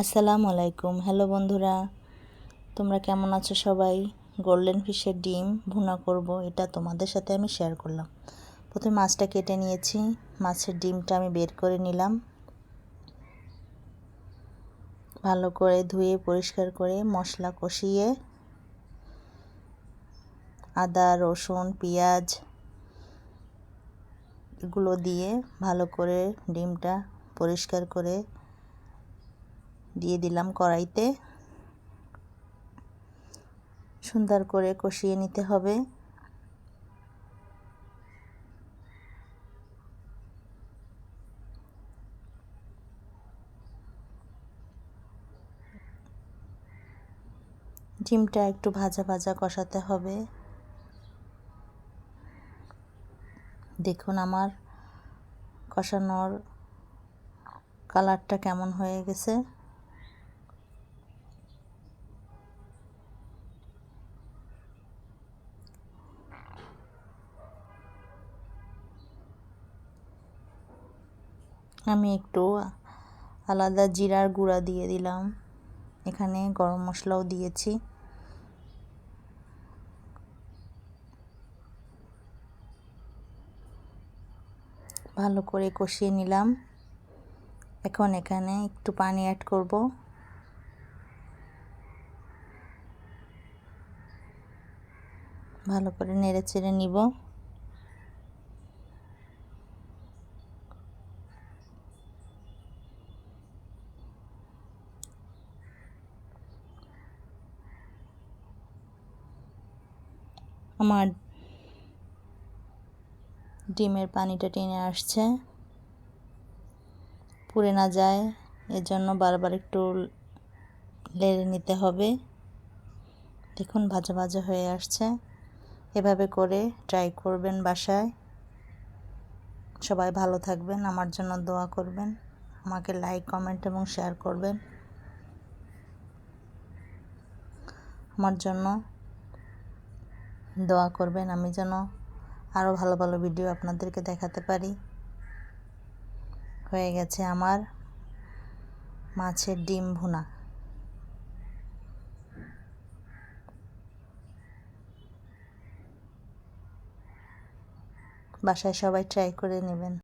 আসসালামু আলাইকুম। হ্যালো বন্ধুরা, তোমরা কেমন আছো সবাই? গোল্ডেন ফিশের ডিম ভুনা করব, এটা তোমাদের সাথে আমি শেয়ার করলাম। প্রথমে মাছটা কেটে নিয়েছি, মাছের ডিমটা আমি বের করে নিলাম। ভালো করে ধুয়ে, পরিষ্কার করে, মশলা কষিয়ে, আদা, রসুন, পেঁয়াজ এগুলো দিয়ে ভালো করে ডিমটা পরিষ্কার করে দিয়ে দিলাম কড়াইতে। সুন্দর করে কষিয়ে নিতে হবে। ডিমটা একটু ভাজা ভাজা কষাতে হবে। দেখুন আমার কষানোর কালারটা কেমন হয়ে গেছে। আমি একটু আলাদা জিরার গুঁড়া দিয়ে দিলাম। এখানে গরম মশলাও দিয়েছি। ভালো করে কষিয়ে নিলাম। এখন এখানে একটু পানি অ্যাড করব। ভালো করে নেড়ে চেড়ে নিব। আমার ডিমের পানিটা টেনে আসছে। পুড়ে না যায় এর জন্য বারবার একটু লেড়ে নিতে হবে। দেখুন, ভাজা ভাজা হয়ে আসছে। এভাবে করে ট্রাই করবেন বাসায়। সবাই ভালো থাকবেন, আমার জন্য দোয়া করবেন। আমাকে লাইক, কমেন্ট এবং শেয়ার করবেন। আমার জন্য দোয়া করবেন আমি যেন আরও ভালো ভালো ভিডিও আপনাদেরকে দেখাতে পারি। হয়ে গেছে আমার মাছের ডিম ভুনা। বাসায় সবাই ট্রাই করে নেবেন।